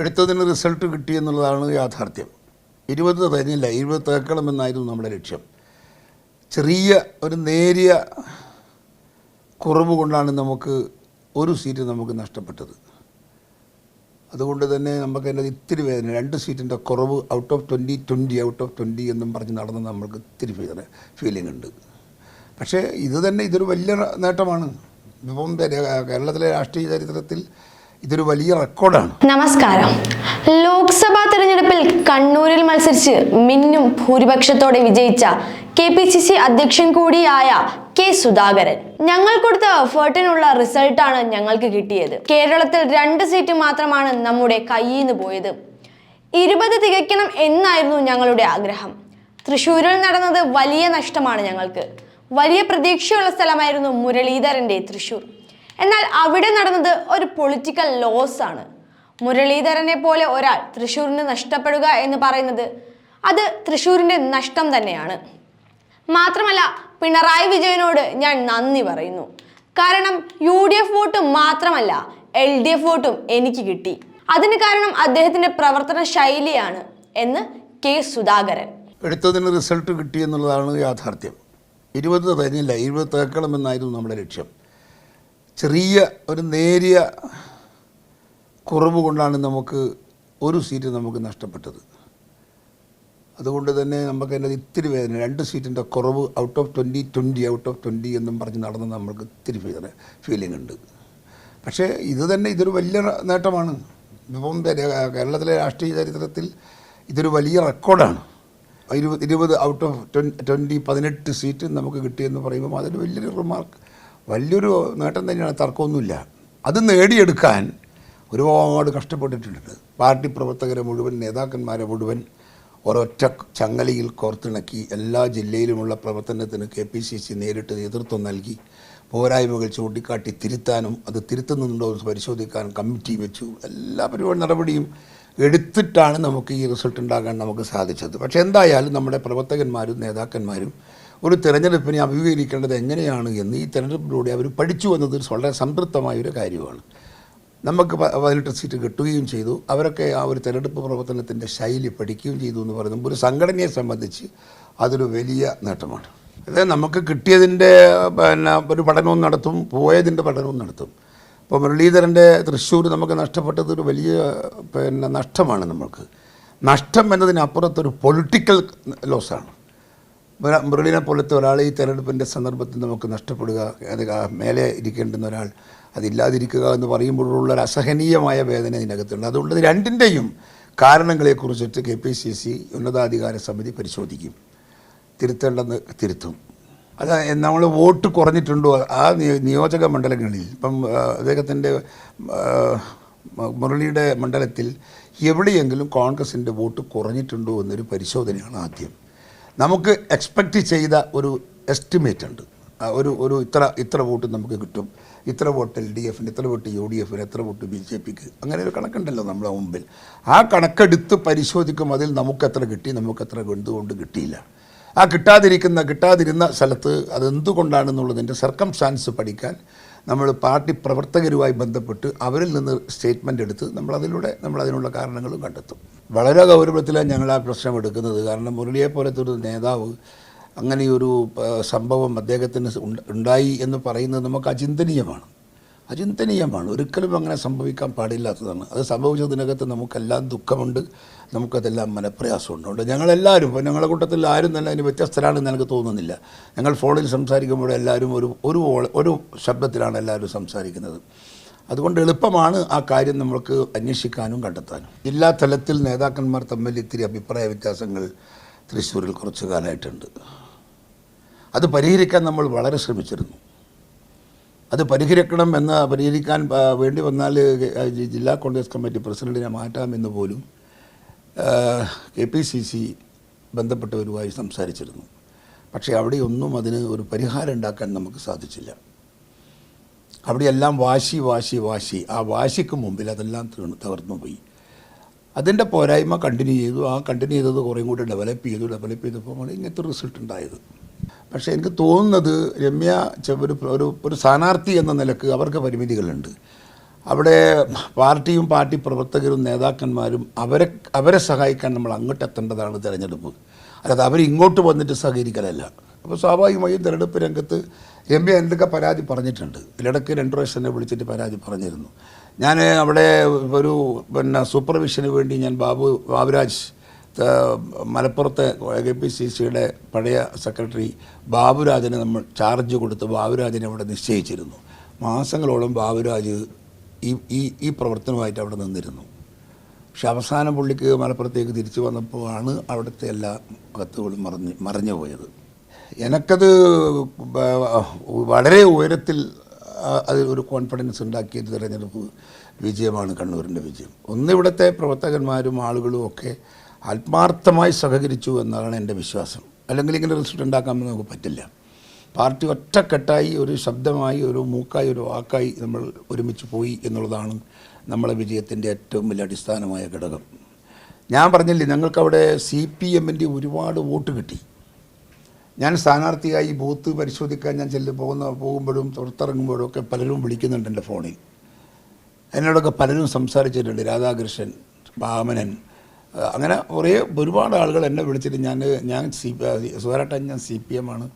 എടുത്തതിന് റിസൾട്ട് കിട്ടി എന്നുള്ളതാണ് യാഥാർത്ഥ്യം. ഇരുപത് തികഞ്ഞില്ല ഇരുപത് തേക്കണം എന്നായിരുന്നു നമ്മുടെ ലക്ഷ്യം. ചെറിയ ഒരു നേരിയ കുറവ് കൊണ്ടാണ് നമുക്ക് ഒരു സീറ്റ് നമുക്ക് നഷ്ടപ്പെട്ടത്. അതുകൊണ്ട് തന്നെ നമുക്ക് അതിന്റെ ഇത്തിരി വേദന രണ്ട് സീറ്റിന്റെ കുറവ് out of twenty twenty out of twenty എന്നും പറഞ്ഞ് നടന്ന് നമ്മൾക്ക് ഇത്തിരി വേദന ഫീലിംഗ് ഉണ്ട്. പക്ഷേ ഇത് തന്നെ ഇതൊരു വലിയ നേട്ടമാണ്. ഇപ്പം കേരളത്തിലെ രാഷ്ട്രീയ ചരിത്രത്തിൽ ഇതൊരു വലിയ റെക്കോർഡാണ്. നമസ്കാരം. ലോക്സഭാ തെരഞ്ഞെടുപ്പിൽ കണ്ണൂരിൽ മത്സരിച്ച് മിന്നും ഭൂരിപക്ഷത്തോടെ വിജയിച്ച കെ പി സി സി അധ്യക്ഷൻ കൂടിയായ കെ സുധാകരൻ. ഞങ്ങൾ കൊടുത്ത എഫേർട്ടിനുള്ള റിസൾട്ടാണ് ഞങ്ങൾക്ക് കിട്ടിയത്. കേരളത്തിൽ രണ്ട് സീറ്റ് മാത്രമാണ് നമ്മുടെ കയ്യിൽ നിന്ന് പോയത്. ഇരുപത് തികയ്ക്കണം എന്നായിരുന്നു ഞങ്ങളുടെ ആഗ്രഹം. തൃശ്ശൂരിൽ നടന്നത് വലിയ നഷ്ടമാണ് ഞങ്ങൾക്ക്. വലിയ പ്രതീക്ഷയുള്ള സ്ഥലമായിരുന്നു മുരളീധരന്റെ തൃശ്ശൂർ. എന്നാൽ അവിടെ നടന്നത് ഒരു പൊളിറ്റിക്കൽ ലോസ് ആണ്. മുരളീധരനെ പോലെ ഒരാൾ തൃശ്ശൂരിന് നഷ്ടപ്പെടുക എന്ന് പറയുന്നത് അത് തൃശ്ശൂരിന്റെ നഷ്ടം തന്നെയാണ്. മാത്രമല്ല പിണറായി വിജയനോട് ഞാൻ നന്ദി പറയുന്നു. കാരണം യു ഡി എഫ് വോട്ട് മാത്രമല്ല എൽ ഡി എഫ് വോട്ടും എനിക്ക് കിട്ടി. അതിന് കാരണം അദ്ദേഹത്തിന്റെ പ്രവർത്തന ശൈലിയാണ് എന്ന് കെ സുധാകരൻ. എടുത്തതിന് റിസൾട്ട് കിട്ടി എന്നുള്ളതാണ് യാഥാർത്ഥ്യം. ഇരുപത് തന്നില്ല ഇരുപത് തേക്കണമെന്നായിരുന്നു നമ്മുടെ ലക്ഷ്യം. ചെറിയ ഒരു നേരിയ കുറവ് കൊണ്ടാണ് നമുക്ക് ഒരു സീറ്റ് നമുക്ക് നഷ്ടപ്പെട്ടത്. അതുകൊണ്ട് തന്നെ നമുക്ക് അതിന്റെ ഇത്തിരി വേദന. രണ്ട് സീറ്റിന്റെ കുറവ് out of twenty twenty out of twenty എന്നും പറഞ്ഞ് നടന്ന് നമ്മൾക്ക് ഇത്തിരി വേദന ഫീലിംഗ് ഉണ്ട്. പക്ഷേ ഇത് തന്നെ ഇതൊരു വലിയ നേട്ടമാണ്. ഇപ്പം കേരളത്തിലെ രാഷ്ട്രീയ ചരിത്രത്തിൽ ഇതൊരു വലിയ റെക്കോർഡാണ്. ഇരുപത് ഇരുപത് ഔട്ട് ഓഫ് ട്വൻ ട്വന്റി പതിനെട്ട് സീറ്റ് നമുക്ക് കിട്ടിയെന്ന് പറയുമ്പോൾ അതൊരു വലിയൊരു റിമാർക്ക് വലിയൊരു നേട്ടം തന്നെയാണ് തർക്കമൊന്നുമില്ല. അത് നേടിയെടുക്കാൻ ഒരുപാട് കഷ്ടപ്പെട്ടിട്ടുണ്ട്. പാർട്ടി പ്രവർത്തകരെ മുഴുവൻ നേതാക്കന്മാരെ മുഴുവൻ ഒരൊറ്റ ചങ്ങലയിൽ കോർത്തിണക്കി എല്ലാ ജില്ലയിലുമുള്ള പ്രവർത്തനത്തിന് കെ പി സി സി നേരിട്ട് നേതൃത്വം നൽകി പോരായ്മകൾ ചൂണ്ടിക്കാട്ടി തിരുത്താനും അത് തിരുത്തുന്നുണ്ടോ എന്ന് പരിശോധിക്കാനും കമ്മിറ്റി വെച്ചു. എല്ലാ പരിപാടി നടപടിയും എടുത്തിട്ടാണ് നമുക്ക് ഈ റിസൾട്ട് ഉണ്ടാകാൻ നമുക്ക് സാധിച്ചത്. പക്ഷേ എന്തായാലും നമ്മുടെ പ്രവർത്തകന്മാരും നേതാക്കന്മാരും ഒരു തെരഞ്ഞെടുപ്പിനെ അഭിമുഖീകരിക്കേണ്ടത് എങ്ങനെയാണ് എന്ന് ഈ തെരഞ്ഞെടുപ്പിലൂടെ അവർ പഠിച്ചു എന്നത് വളരെ സംതൃപ്തമായ ഒരു കാര്യമാണ്. നമുക്ക് പതിനെട്ട് സീറ്റ് കിട്ടുകയും ചെയ്തു. അവരൊക്കെ ആ ഒരു തെരഞ്ഞെടുപ്പ് പ്രവർത്തനത്തിന്റെ ശൈലി പഠിക്കുകയും ചെയ്തു എന്ന് പറയുന്നത് ഒരു സംഘടനയെ സംബന്ധിച്ച് അതൊരു വലിയ നേട്ടമാണ്. അതായത് നമുക്ക് കിട്ടിയതിന്റെ പിന്നെ ഒരു പഠനവും നടത്തും പോയതിന്റെ പഠനവും നടത്തും. ഇപ്പോൾ മുരളീധരന്റെ തൃശ്ശൂർ നമുക്ക് നഷ്ടപ്പെട്ടത് ഒരു വലിയ പിന്നെ നഷ്ടമാണ് നമ്മൾക്ക്. നഷ്ടം എന്നതിനപ്പുറത്തൊരു പൊളിറ്റിക്കൽ ലോസാണ്. മുരളീനെ പോലത്തെ ഒരാൾ ഈ തെരഞ്ഞെടുപ്പിന്റെ സന്ദർഭത്തിൽ നമുക്ക് നഷ്ടപ്പെടുക അത് മേലെ ഇരിക്കേണ്ടുന്ന ഒരാൾ അതില്ലാതിരിക്കുക എന്ന് പറയുമ്പോഴുള്ള ഒരു അസഹനീയമായ വേദന ഇതിനകത്തുണ്ട്. അതുകൊണ്ട് രണ്ടിന്റെയും കാരണങ്ങളെക്കുറിച്ചിട്ട് കെ പി സി സി ഉന്നതാധികാര സമിതി പരിശോധിക്കും. തിരുത്തേണ്ടെന്ന് തിരുത്തും. അത് നമ്മൾ വോട്ട് കുറഞ്ഞിട്ടുണ്ടോ? ആ നിയോ- നിയോജക മണ്ഡലങ്ങളിൽ ഇപ്പം അദ്ദേഹത്തിന്റെ മുരളിയുടെ മണ്ഡലത്തിൽ എവിടെയെങ്കിലും കോൺഗ്രസിന്റെ വോട്ട് കുറഞ്ഞിട്ടുണ്ടോ എന്നൊരു പരിശോധനയാണ് ആദ്യം. നമുക്ക് എക്സ്പെക്റ്റ് ചെയ്ത ഒരു എസ്റ്റിമേറ്റ് ഉണ്ട്. ഒരു ഒരു ഇത്ര ഇത്ര വോട്ട് നമുക്ക് കിട്ടും. ഇത്ര വോട്ട് എൽ ഡി എഫിന് ഇത്ര വോട്ട് യു ഡി എഫിന് എത്ര വോട്ട് ബി ജെ പിക്ക് അങ്ങനെ ഒരു കണക്കുണ്ടല്ലോ നമ്മുടെ മുമ്പിൽ. ആ കണക്കെടുത്ത് പരിശോധിക്കും അതിൽ നമുക്ക് എത്ര കിട്ടി നമുക്ക് എത്ര എന്തുകൊണ്ട് കിട്ടിയില്ല. ആ കിട്ടാതിരിക്കുന്ന കിട്ടാതിരുന്ന സ്ഥലത്ത് അതെന്തുകൊണ്ടാണെന്നുള്ളതിന്റെ സർക്കംസ്റ്റാൻസ് പഠിക്കാൻ നമ്മൾ പാർട്ടി പ്രവർത്തകരുമായി ബന്ധപ്പെട്ട് അവരിൽ നിന്ന് സ്റ്റേറ്റ്മെന്റ് എടുത്ത് നമ്മളതിലൂടെ നമ്മളതിനുള്ള കാരണങ്ങളും കണ്ടെത്തും. വളരെ ഗൗരവത്തിലാണ് ഞങ്ങൾ ആ പ്രശ്നം എടുക്കുന്നത്. കാരണം മുരളിയെ പോലത്തെ ഒരു നേതാവ് അങ്ങനെയൊരു സംഭവം അദ്ദേഹത്തിന് ഉണ്ടായി എന്ന് പറയുന്നത് നമുക്ക് അചിന്തനീയമാണ്. അചിന്തനീയമാണ്. ഒരിക്കലും അങ്ങനെ സംഭവിക്കാൻ പാടില്ലാത്തതാണ്. അത് സംഭവിച്ചതിനകത്ത് നമുക്കെല്ലാം ദുഃഖമുണ്ട്. നമുക്കതെല്ലാം മനപ്രയാസമുണ്ട്. അതുകൊണ്ട് ഞങ്ങളെല്ലാവരും ഇപ്പോൾ ഞങ്ങളുടെ കൂട്ടത്തിൽ ആരും തന്നെ അതിന് വ്യത്യസ്തരാണെന്ന് എനിക്ക് തോന്നുന്നില്ല. ഞങ്ങൾ ഫോണിൽ സംസാരിക്കുമ്പോൾ എല്ലാവരും ഒരു ഒരു ഒരു ശബ്ദത്തിലാണ് എല്ലാവരും സംസാരിക്കുന്നത്. അതുകൊണ്ട് എളുപ്പമാണ് ആ കാര്യം നമ്മൾക്ക് അന്വേഷിക്കാനും കണ്ടെത്താനും. ജില്ലാ തലത്തിൽ നേതാക്കന്മാർ തമ്മിൽ ഇത്തിരി അഭിപ്രായ വ്യത്യാസങ്ങൾ തൃശ്ശൂരിൽ കുറച്ചു കാലമായിട്ടുണ്ട്. അത് പരിഹരിക്കാൻ നമ്മൾ വളരെ ശ്രമിച്ചിരുന്നു. അത് പരിഹരിക്കണം എന്ന് പരിഹരിക്കാൻ വേണ്ടി വന്നാൽ ജില്ലാ കോൺഗ്രസ് കമ്മിറ്റി പ്രസിഡന്റിനെ മാറ്റാമെന്ന് പോലും കെ പി സി സി ബന്ധപ്പെട്ടവരുമായി സംസാരിച്ചിരുന്നു. പക്ഷേ അവിടെയൊന്നും അതിന് ഒരു പരിഹാരം ഉണ്ടാക്കാൻ നമുക്ക് സാധിച്ചില്ല. അവിടെയെല്ലാം വാശി വാശി വാശി. ആ വാശിക്ക് മുമ്പിൽ അതെല്ലാം തകർന്നു പോയി. അതിന്റെ പോരായ്മ കണ്ടിന്യൂ ചെയ്തു. ആ കണ്ടിന്യൂ ചെയ്തത് കുറേ കൂടി ഡെവലപ്പ് ചെയ്തു. ഡെവലപ്പ് ചെയ്തപ്പോഴാണ് ഇങ്ങനത്തെ റിസൾട്ട് ഉണ്ടായത്. പക്ഷേ എനിക്ക് തോന്നുന്നത് രമ്യ ഒരു ഒരു ഒരു സ്ഥാനാർത്ഥി എന്ന നിലയ്ക്ക് അവർക്ക് പരിമിതികളുണ്ട്. അവിടെ പാർട്ടിയും പാർട്ടി പ്രവർത്തകരും നേതാക്കന്മാരും അവരെ അവരെ സഹായിക്കാൻ നമ്മൾ അങ്ങോട്ട് എത്തേണ്ടതാണ് തിരഞ്ഞെടുപ്പ്. അതായത് അവർ ഇങ്ങോട്ട് വന്നിട്ട് സഹകരിക്കലല്ല. അപ്പോൾ സ്വാഭാവികമായും തിരഞ്ഞെടുപ്പ് രംഗത്ത് പി എന്തൊക്കെ പരാതി പറഞ്ഞിട്ടുണ്ട്. ഇതിലിടയ്ക്ക് രണ്ട് പ്രാവശ്യം എന്നെ വിളിച്ചിട്ട് പരാതി പറഞ്ഞിരുന്നു. ഞാൻ അവിടെ ഒരു പിന്നെ സൂപ്പർവിഷന് വേണ്ടി ഞാൻ ബാബു ബാബുരാജ് മലപ്പുറത്തെ കെ പി സി സിയുടെ പഴയ സെക്രട്ടറി ബാബുരാജനെ നമ്മൾ ചാർജ് കൊടുത്ത് ബാബുരാജനെ അവിടെ നിശ്ചയിച്ചിരുന്നു. മാസങ്ങളോളം ബാബുരാജ് ഈ ഈ ഈ പ്രവർത്തനമായിട്ട് അവിടെ നിന്നിരുന്നു. പക്ഷെ അവസാനം പുള്ളിക്ക് മലപ്പുറത്തേക്ക് തിരിച്ചു വന്നപ്പോഴാണ് അവിടുത്തെ എല്ലാ കത്തുകളും മറഞ്ഞ് മറിഞ്ഞു പോയത്. എനിക്കത് വളരെ ഉയരത്തിൽ അതിൽ ഒരു കോൺഫിഡൻസ് ഉണ്ടാക്കിയ തിരഞ്ഞെടുപ്പ് വിജയമാണ് കണ്ണൂരിന്റെ വിജയം. ഒന്ന് ഇവിടുത്തെ പ്രവർത്തകന്മാരും ആളുകളും ഒക്കെ ആത്മാർത്ഥമായി സഹകരിച്ചു എന്നാണ് എന്റെ വിശ്വാസം. അല്ലെങ്കിൽ ഇങ്ങനെ റിസൾട്ട് ഉണ്ടാക്കാൻ നമുക്ക് പറ്റില്ല. പാർട്ടി ഒറ്റക്കെട്ടായി ഒരു ശബ്ദമായി ഒരു മൂക്കായി ഒരു വാക്കായി നമ്മൾ ഒരുമിച്ച് പോയി എന്നുള്ളതാണ് നമ്മളെ വിജയത്തിന്റെ ഏറ്റവും വലിയ അടിസ്ഥാനമായ ഘടകം. ഞാൻ പറഞ്ഞില്ലേ ഞങ്ങൾക്കവിടെ സി പി എമ്മിന്റെ ഒരുപാട് വോട്ട് കിട്ടി. ഞാൻ സ്ഥാനാർത്ഥിയായി ബൂത്ത് പരിശോധിക്കാൻ ഞാൻ ചെല്ലു പോകുന്ന പോകുമ്പോഴും പുറത്തിറങ്ങുമ്പോഴും ഒക്കെ പലരും വിളിക്കുന്നുണ്ട് എന്റെ ഫോണിൽ. എന്നോടൊക്കെ പലരും സംസാരിച്ചിട്ടുണ്ട്. രാധാകൃഷ്ണൻ വാമനൻ അങ്ങനെ കുറേ ഒരുപാട് ആളുകൾ എന്നെ വിളിച്ചിട്ട് ഞാൻ ഞാൻ സി സുധാരട്ടൻ ഞാൻ സി പി എം ആണ്.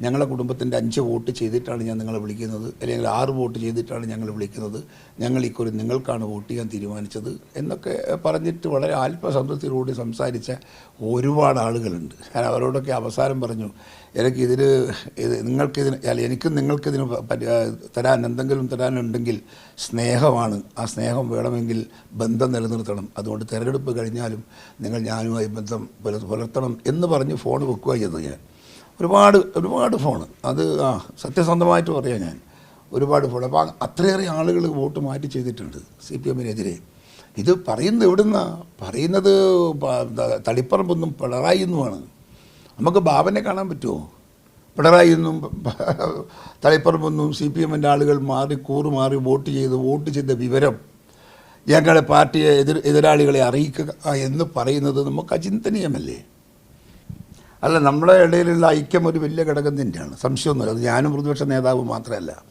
ഞങ്ങളുടെ കുടുംബത്തിന്റെ അഞ്ച് വോട്ട് ചെയ്തിട്ടാണ് ഞാൻ നിങ്ങളെ വിളിക്കുന്നത്. അല്ലെങ്കിൽ ആറ് വോട്ട് ചെയ്തിട്ടാണ് ഞങ്ങൾ വിളിക്കുന്നത്. ഞങ്ങൾ ഇക്കുറി നിങ്ങൾക്കാണ് വോട്ട് ചെയ്യാൻ തീരുമാനിച്ചത് എന്നൊക്കെ പറഞ്ഞിട്ട് വളരെ ആത്മസംതൃപ്തിയോട് സംസാരിച്ച ഒരുപാട് ആളുകളുണ്ട്. ഞാൻ അവരോടൊക്കെ അവസാനം പറഞ്ഞു എനിക്ക് ഇതിന് ഇത് നിങ്ങൾക്കിതിന് അല്ല എനിക്കും നിങ്ങൾക്കിതിന് തരാൻ എന്തെങ്കിലും തരാനുണ്ടെങ്കിൽ സ്നേഹമാണ്. ആ സ്നേഹം വേണമെങ്കിൽ ബന്ധം നിലനിർത്തണം. അതുകൊണ്ട് തിരഞ്ഞെടുപ്പ് കഴിഞ്ഞാലും നിങ്ങൾ ഞാനുമായി ബന്ധം പുലർ- പുലർത്തണം എന്ന് പറഞ്ഞ് ഫോൺ വെക്കുക ചെയ്തത് ഞാൻ. ഒരുപാട് ഒരുപാട് ഫോൺ അത് ആ സത്യസന്ധമായിട്ട് പറയാം ഞാൻ. ഒരുപാട് ഫോൺ അപ്പോൾ അത്രയേറെ ആളുകൾ വോട്ട് മാറ്റി ചെയ്തിട്ടുണ്ട് സി പി എമ്മിനെതിരെ. ഇത് പറയുന്നത് എവിടുന്നാ? പറയുന്നത് തളിപ്പറമ്പൊന്നും പിണറായി എന്നുമാണ്. നമുക്ക് ബാബനെ കാണാൻ പറ്റുമോ പിണറായി എന്നും തളിപ്പറമ്പൊന്നും സി പി എമ്മിന്റെ ആളുകൾ മാറി കൂറു മാറി വോട്ട് ചെയ്ത് വോട്ട് ചെയ്ത വിവരം ഞങ്ങളുടെ പാർട്ടിയെ എതിർ എതിരാളികളെ അറിയിക്കുക എന്ന് പറയുന്നത് നമുക്ക് അചിന്തനീയമല്ലേ? അല്ല നമ്മുടെ ഇടയിലുള്ള ഐക്യം ഒരു വലിയ ഘടകം തന്നെയാണ്. സംശയമൊന്നുമില്ല. അത് ഞാനും പ്രതിപക്ഷ നേതാവ് മാത്രമല്ല.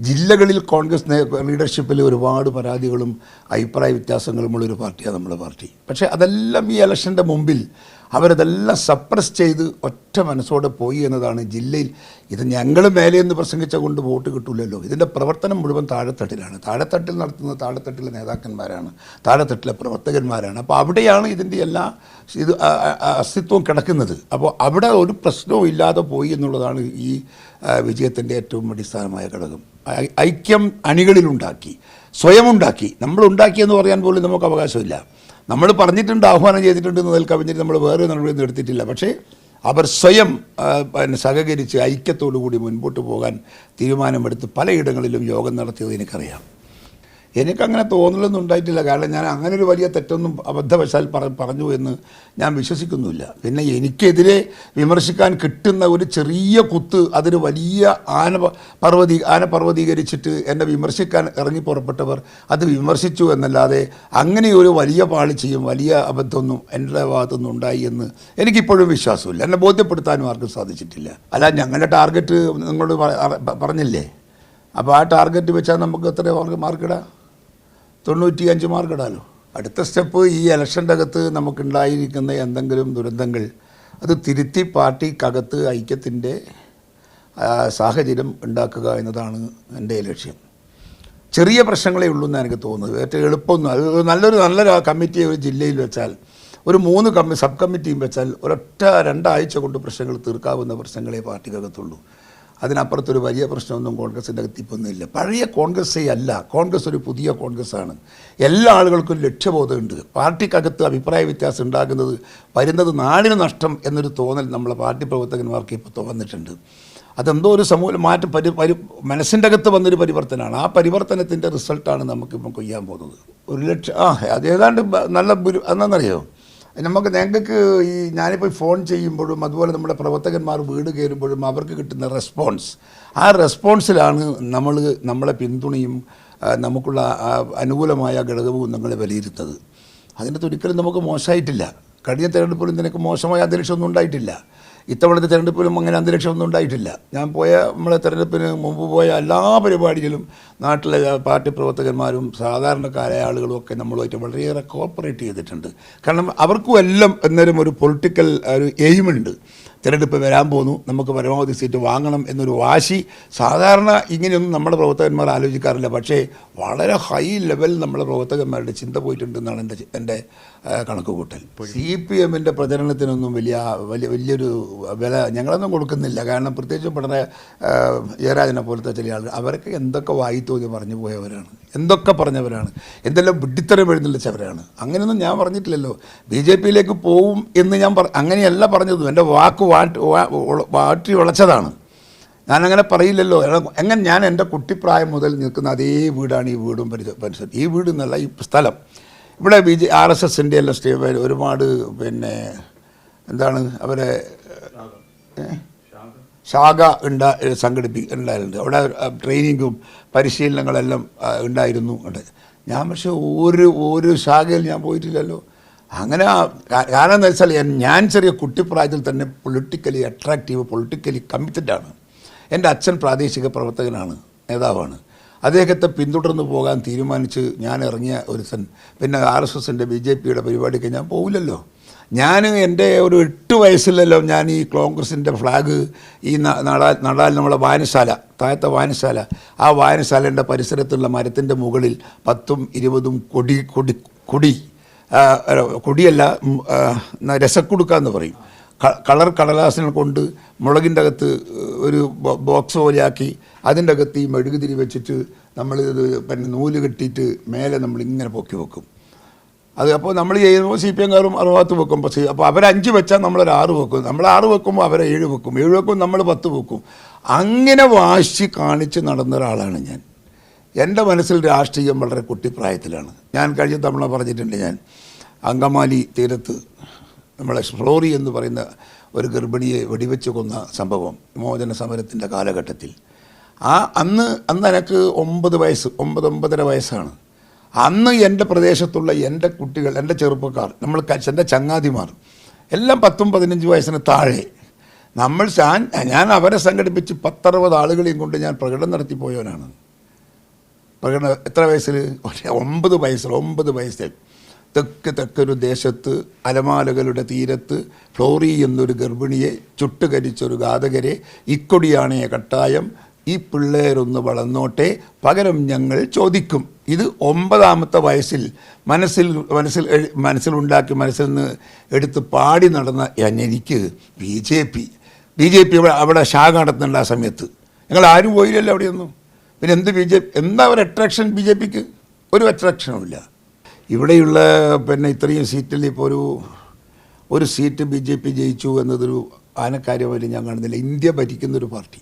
ജില്ലകളിൽ കോൺഗ്രസ് ലീഡർഷിപ്പിൽ ഒരുപാട് പരാതികളും അഭിപ്രായ വ്യത്യാസങ്ങളുമുള്ളൊരു പാർട്ടിയാണ് നമ്മുടെ പാർട്ടി. പക്ഷേ അതെല്ലാം ഈ ഇലക്ഷന്റെ മുമ്പിൽ അവരതെല്ലാം സപ്രസ് ചെയ്ത് ഒറ്റ മനസ്സോടെ പോയി എന്നതാണ് ജില്ലയിൽ. ഇത് ഞങ്ങൾ മേലെ എന്ന് പ്രസംഗിച്ച കൊണ്ട് വോട്ട് കിട്ടില്ലല്ലോ ഇതിന്റെ പ്രവർത്തനം മുഴുവൻ താഴെത്തട്ടിലാണ്. താഴെത്തട്ടിൽ നടത്തുന്ന താഴെത്തട്ടിലെ നേതാക്കന്മാരാണ്. താഴെത്തട്ടിലെ പ്രവർത്തകന്മാരാണ്. അപ്പോൾ അവിടെയാണ് ഇതിന്റെ എല്ലാ ഇത് അസ്തിത്വം കിടക്കുന്നത്. അപ്പോൾ അവിടെ ഒരു പ്രശ്നവും ഇല്ലാതെ പോയി എന്നുള്ളതാണ് ഈ വിജയത്തിന്റെ ഏറ്റവും അടിസ്ഥാനമായ ഘടകം. ഐക്യം അണികളിലുണ്ടാക്കി. സ്വയം ഉണ്ടാക്കി നമ്മൾ ഉണ്ടാക്കിയെന്ന് പറയാൻ പോലും നമുക്ക് അവകാശമില്ല. നമ്മൾ പറഞ്ഞിട്ടുണ്ട് ആഹ്വാനം ചെയ്തിട്ടുണ്ട് എന്നതിൽ കവിഞ്ഞിട്ട് നമ്മൾ വേറെ നടപടിയൊന്നും എടുത്തിട്ടില്ല. പക്ഷേ അവർ സ്വയം പിന്നെ സഹകരിച്ച് ഐക്യത്തോടു കൂടി മുൻപോട്ട് പോകാൻ തീരുമാനമെടുത്ത് പലയിടങ്ങളിലും യോഗം നടത്തിയത് എനിക്കറിയാം. എനിക്കങ്ങനെ തോന്നലൊന്നും ഉണ്ടായിട്ടില്ല. കാരണം ഞാൻ അങ്ങനെ ഒരു വലിയ തെറ്റൊന്നും അബദ്ധവശാൽ പറ പറഞ്ഞു എന്ന് ഞാൻ വിശ്വസിക്കുന്നുമില്ല. പിന്നെ എനിക്കെതിരെ വിമർശിക്കാൻ കിട്ടുന്ന ഒരു ചെറിയ കുത്ത് അതിന് വലിയ ആന പർവതി ആന പർവതീകരിച്ചിട്ട് എന്നെ വിമർശിക്കാൻ ഇറങ്ങി പുറപ്പെട്ടവർ അത് വിമർശിച്ചു എന്നല്ലാതെ അങ്ങനെ ഒരു വലിയ പാളിച്ചയും വലിയ അബദ്ധമൊന്നും എന്റെ ഭാഗത്തൊന്നും ഉണ്ടായി എന്ന് എനിക്കിപ്പോഴും വിശ്വാസമില്ല. എന്നെ ബോധ്യപ്പെടുത്താനും ആർക്കും സാധിച്ചിട്ടില്ല. അല്ല ഞങ്ങളുടെ ടാർഗറ്റ് നിങ്ങളോട് പറഞ്ഞില്ലേ? അപ്പോൾ ആ ടാർഗറ്റ് വെച്ചാൽ നമുക്ക് എത്ര മാർക്ക് മാർക്കിടാം? തൊണ്ണൂറ്റി അഞ്ച് മാർക്ക് ഇടാലോ. അടുത്ത സ്റ്റെപ്പ് ഈ ഇലക്ഷന്റെ അകത്ത് നമുക്കുണ്ടായിരിക്കുന്ന എന്തെങ്കിലും ദുരന്തങ്ങൾ അത് തിരുത്തി പാർട്ടിക്കകത്ത് ഐക്യത്തിന്റെ സാഹചര്യം ഉണ്ടാക്കുക എന്നതാണ് എന്റെ ലക്ഷ്യം. ചെറിയ പ്രശ്നങ്ങളേ ഉള്ളൂ എന്നാണ് എനിക്ക് തോന്നുന്നത്. ഏറ്റവും എളുപ്പമൊന്നും അത് നല്ലൊരു നല്ലൊരു കമ്മിറ്റി ഒരു ജില്ലയിൽ വെച്ചാൽ ഒരു മൂന്ന് കമ്മി സബ് കമ്മിറ്റിയും വെച്ചാൽ ഒരൊറ്റ രണ്ടാഴ്ച കൊണ്ട് പ്രശ്നങ്ങൾ തീർക്കാവുന്ന പ്രശ്നങ്ങളെ പാർട്ടിക്കകത്തുള്ളൂ. അതിനപ്പുറത്തൊരു വലിയ പ്രശ്നമൊന്നും കോൺഗ്രസിന്റെ അകത്ത് പഴയ കോൺഗ്രസ്സേ അല്ല. കോൺഗ്രസ് ഒരു പുതിയ കോൺഗ്രസ്സാണ്. എല്ലാ ആളുകൾക്കും ലക്ഷ്യബോധമുണ്ട്. പാർട്ടിക്കകത്ത് അഭിപ്രായ വ്യത്യാസം ഉണ്ടാകുന്നത് വരുന്നത് നാടിന് നഷ്ടം എന്നൊരു തോന്നൽ നമ്മളെ പാർട്ടി പ്രവർത്തകന്മാർക്ക് ഇപ്പോൾ തോന്നിട്ടുണ്ട് അതെന്തോ ഒരു സമൂഹ മാറ്റം പരി പരി മനസ്സിന്റെ അകത്ത് വന്നൊരു പരിവർത്തനമാണ് ആ പരിവർത്തനത്തിന്റെ റിസൾട്ടാണ് നമുക്കിപ്പം കൊയ്യാൻ പോകുന്നത്. ഒരു ലക്ഷം ആ അത് ഏതാണ്ട് നല്ല ഗുരു എന്നാണെന്നറിയോ നമുക്ക് ഞങ്ങൾക്ക് ഈ ഞാനിപ്പോൾ ഫോൺ ചെയ്യുമ്പോഴും അതുപോലെ നമ്മുടെ പ്രവർത്തകന്മാർ വീട് കയറുമ്പോഴും അവർക്ക് കിട്ടുന്ന റെസ്പോൺസ് ആ റെസ്പോൺസിലാണ് നമ്മൾ നമ്മളെ പിന്തുണയും നമുക്കുള്ള അനുകൂലമായ ഘടകവും നമ്മളെ വിലയിരുത്തുന്നത്. അതിനകത്ത് ഒരിക്കലും നമുക്ക് മോശമായിട്ടില്ല. കഴിഞ്ഞ തെരഞ്ഞെടുപ്പിൽ നിനക്ക് മോശമായ അന്തരീക്ഷമൊന്നും ഉണ്ടായിട്ടില്ല. ഇത്തവണത്തെ തെരഞ്ഞെടുപ്പിലും അങ്ങനെ അന്തരീക്ഷമൊന്നും ഉണ്ടായിട്ടില്ല. ഞാൻ പോയ നമ്മളെ തെരഞ്ഞെടുപ്പിന് മുമ്പ് പോയ എല്ലാ പരിപാടികളിലും നാട്ടിലെ പാർട്ടി പ്രവർത്തകന്മാരും സാധാരണക്കാരായ ആളുകളും ഒക്കെ നമ്മളുമായിട്ട് വളരെയേറെ കോപ്പറേറ്റ് ചെയ്തിട്ടുണ്ട്. കാരണം അവർക്കും എല്ലാം എന്നേരം ഒരു പൊളിറ്റിക്കൽ ഒരു എയിമുണ്ട് തിരഞ്ഞെടുപ്പ് വരാൻ പോകുന്നു നമുക്ക് പരമാവധി സീറ്റ് വാങ്ങണം എന്നൊരു വാശി. സാധാരണ ഇങ്ങനെയൊന്നും നമ്മുടെ പ്രവർത്തകന്മാർ ആലോചിക്കാറില്ല. പക്ഷേ വളരെ ഹൈ ലെവൽ നമ്മുടെ പ്രവർത്തകന്മാരുടെ ചിന്ത പോയിട്ടുണ്ടെന്നാണ് എന്റെ എന്റെ കണക്കുകൂട്ടൽ. കണക്ക് കൂട്ടൽ സി പി എമ്മിന്റെ പ്രചരണത്തിനൊന്നും വലിയ വലിയ വലിയൊരു വില ഞങ്ങളൊന്നും കൊടുക്കുന്നില്ല. കാരണം പ്രത്യേകിച്ചും പഠന ജയരാജനെ പോലത്തെ ചില ആളുകൾ അവർക്ക് എന്തൊക്കെ വായി തോന്നി പറഞ്ഞു പോയവരാണ്. എന്തൊക്കെ പറഞ്ഞവരാണ്? എന്തെല്ലാം വിഡിത്തരം എഴുന്നള്ളിച്ചവരാണ്? അങ്ങനെയൊന്നും ഞാൻ പറഞ്ഞിട്ടില്ലല്ലോ. ബി ജെ പിയിലേക്ക് പോവും എന്ന് ഞാൻ പറ അങ്ങനെയല്ല പറഞ്ഞതും. എന്റെ വാക്ക് വാട്ടി വാറ്റി ഉളച്ചതാണ്. ഞാനങ്ങനെ പറയില്ലല്ലോ. എങ്ങനെ ഞാൻ എന്റെ കുട്ടിപ്രായം മുതൽ നിൽക്കുന്ന അതേ വീടാണ് ഈ വീടും പരിസ പരിസരം. ഈ വീട് എന്നല്ല ഈ സ്ഥലം. ഇവിടെ ബി ജെ ആർ എസ് എസിന്റെ എല്ലാം സ്റ്റേ ഒരുപാട് പിന്നെ എന്താണ് അവരെ? ശാഖ ഉണ്ടാ സംഘടിപ്പി ഉണ്ടായിട്ടുണ്ട് അവിടെ ട്രെയിനിങ്ങും പരിശീലനങ്ങളെല്ലാം ഉണ്ടായിരുന്നു ഉണ്ട് ഞാൻ പക്ഷേ ഒരു ഒരു ശാഖയിൽ ഞാൻ പോയിട്ടില്ലല്ലോ. അങ്ങനെ കാരണം എന്ന് വെച്ചാൽ ഞാൻ- ചെറിയ കുട്ടിപ്രായത്തിൽ തന്നെ പൊളിറ്റിക്കലി അട്രാക്റ്റീവ് പൊളിറ്റിക്കലി കമ്മിറ്റഡ് ആണ്. എന്റെ അച്ഛൻ പ്രാദേശിക പ്രവർത്തകനാണ് നേതാവാണ്. അദ്ദേഹത്തെ പിന്തുടർന്ന് പോകാൻ തീരുമാനിച്ച് ഞാൻ ഇറങ്ങിയ ഒരു സൻ പിന്നെ ആർ എസ് എസിന്റെ ബി ജെ പിയുടെ പരിപാടിക്ക് ഞാൻ പോകില്ലല്ലോ ഞാൻ എന്റെ ഒരു എട്ട് വയസ്സിലല്ലോ ഞാൻ ഈ കോൺഗ്രസിന്റെ ഫ്ലാഗ് ഈ നടാൽ നടാൽ നമ്മളെ വായനശാല താഴത്തെ വായനശാല. ആ വായനശാലേന്റെ പരിസരത്തുള്ള മരത്തിന്റെ മുകളിൽ പത്തും ഇരുപതും കൊടി കൊടി കൊടി കൊടിയല്ല രസക്കുടുക്ക എന്ന് പറയും. കളർ കടലാസിനെ കൊണ്ട് മുളകിന്റെ അകത്ത് ഒരു ബോക്സ് പോലെയാക്കി അതിന്റെ അകത്ത് ഈ മെഴുകുതിരി വെച്ചിട്ട് നമ്മളിത് പിന്നെ നൂൽ കെട്ടിയിട്ട് മേലെ നമ്മൾ ഇങ്ങനെ പൊക്കി വെക്കും. അത് അപ്പോൾ നമ്മൾ ചെയ്യുമ്പോൾ സി പി എംകാരും അറുപത്ത് വെക്കും. പക്ഷേ അപ്പോൾ അവർ അഞ്ച് വെച്ചാൽ നമ്മളൊരു ആറ് വെക്കും. നമ്മൾ ആറ് വെക്കുമ്പോൾ അവരെ ഏഴ് വെക്കും. ഏഴ് വെക്കും നമ്മൾ പത്ത് വെക്കും. അങ്ങനെ വാശി കാണിച്ച് നടന്ന ഒരാളാണ് ഞാൻ. എന്റെ മനസ്സിൽ രാഷ്ട്രീയം വളരെ കുട്ടിപ്രായത്തിലാണ്. ഞാൻ കഴിഞ്ഞ തവണ പറഞ്ഞിട്ടുണ്ട് ഞാൻ അങ്കമാലി തീരത്ത് നമ്മളെ ഫ്ലോറി എന്ന് പറയുന്ന ഒരു ഗർഭിണിയെ വെടിവെച്ച് കൊന്ന സംഭവം മോചന സമരത്തിന്റെ കാലഘട്ടത്തിൽ. ആ അന്ന് അന്ന് എനിക്ക് ഒമ്പത് വയസ്സ് ഒമ്പത് ഒമ്പതര വയസ്സാണ്. അന്ന് എന്റെ പ്രദേശത്തുള്ള എന്റെ കുട്ടികൾ എന്റെ ചെറുപ്പക്കാർ നമ്മൾ എന്റെ ചങ്ങാതിമാർ എല്ലാം പത്തും പതിനഞ്ച് വയസ്സിന് താഴെ. നമ്മൾ ഞാൻ അവരെ സംഘടിപ്പിച്ച് പത്തറുപത് ആളുകളെയും കൊണ്ട് ഞാൻ പ്രകടനം നടത്തി പോയവനാണ്. പ്രകടനം എത്ര വയസ്സിൽ? ഒമ്പത് വയസ്സിൽ ഒമ്പത് വയസ്സിൽ തെക്ക് തെക്കൊരു ദേശത്ത് അലമാലകളുടെ തീരത്ത് ഫ്ലോറി എന്നൊരു ഗർഭിണിയെ ചുട്ടുകരിച്ചൊരു ഘാതകരെ ഇക്കൊടിയാണേ കട്ടായം ഈ പിള്ളേരൊന്ന് വളർന്നോട്ടെ പകരം ഞങ്ങൾ ചോദിക്കും. ഇത് ഒമ്പതാമത്തെ വയസ്സിൽ മനസ്സിൽ മനസ്സിൽ മനസ്സിലുണ്ടാക്കി മനസ്സിൽ നിന്ന് എടുത്ത് പാടി നടന്ന എനിക്ക് B J P B J P അവിടെ ശാഖ നടത്തുന്നുണ്ട് ആ സമയത്ത്. ഞങ്ങൾ ആരും പോയില്ലല്ലോ അവിടെയൊന്നും. പിന്നെ എന്ത് ബി ജെ പി എന്താ ഒരു അട്രാക്ഷൻ ബി ജെ പിക്ക്? ഒരു അട്രാക്ഷനും ഇല്ല. ഇവിടെയുള്ള പിന്നെ ഇത്രയും സീറ്റിൽ ഇപ്പോൾ ഒരു ഒരു സീറ്റ് ബി ജെ പി ജയിച്ചു എന്നതൊരു ആനക്കാര്യമായിട്ട് ഞാൻ കാണുന്നില്ല. India ഭരിക്കുന്നൊരു party.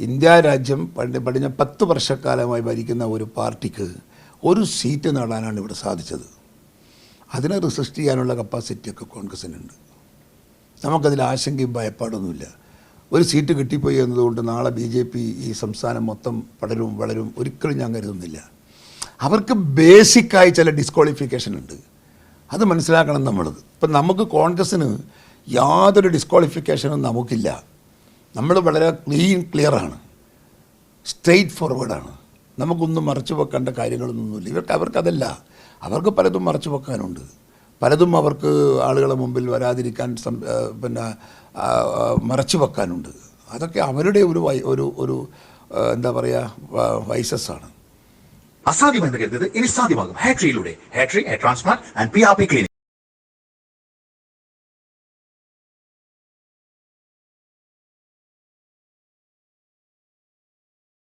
ഇന്ത്യ രാജ്യം പണ്ട് പടിഞ്ഞ പത്ത് വർഷക്കാലമായി ഭരിക്കുന്ന ഒരു പാർട്ടിക്ക് ഒരു സീറ്റ് നേടാനാണ് ഇവിടെ സാധിച്ചത്. അതിനെ റെസിസ്റ്റ് ചെയ്യാനുള്ള കപ്പാസിറ്റിയൊക്കെ കോൺഗ്രസിനുണ്ട്. നമുക്കതിൽ ആശങ്കയും ഭയപ്പാടൊന്നുമില്ല. ഒരു സീറ്റ് കിട്ടിപ്പോയി എന്നതുകൊണ്ട് നാളെ ബി ജെ പി ഈ സംസ്ഥാനം മൊത്തം പടരും വളരും ഒരിക്കലും ഞാൻ കരുതുന്നില്ല. അവർക്ക് ബേസിക്കായി ചില ഡിസ്ക്വാളിഫിക്കേഷൻ ഉണ്ട്. അത് മനസ്സിലാക്കണം നമ്മളത്. ഇപ്പം നമുക്ക് കോൺഗ്രസ്സിന് യാതൊരു ഡിസ്ക്വാളിഫിക്കേഷനും നമുക്കില്ല. നമ്മൾ വളരെ ക്ലീൻ ക്ലിയറാണ് സ്ട്രെയിറ്റ് ഫോർവേഡാണ് നമുക്കൊന്നും മറച്ചു വെക്കേണ്ട കാര്യങ്ങളൊന്നുമില്ല. ഇവർക്ക് അവർക്കതല്ല അവർക്ക് പലതും മറച്ചു വെക്കാനുണ്ട്. പലതും അവർക്ക് ആളുകളെ മുമ്പിൽ വരാതിരിക്കാൻ പിന്നെ മറച്ചു വെക്കാനുണ്ട്. അതൊക്കെ അവരുടെ ഒരു ഒരു ഒരു എന്താ പറയുക വൈസസ്സാണ് അസാധ്യമെന്ന് കരുതത് ഇനി സാധ്യമാകും. ഹാട്രിയിലൂടെ ഹാട്രി transplant and P R P clinic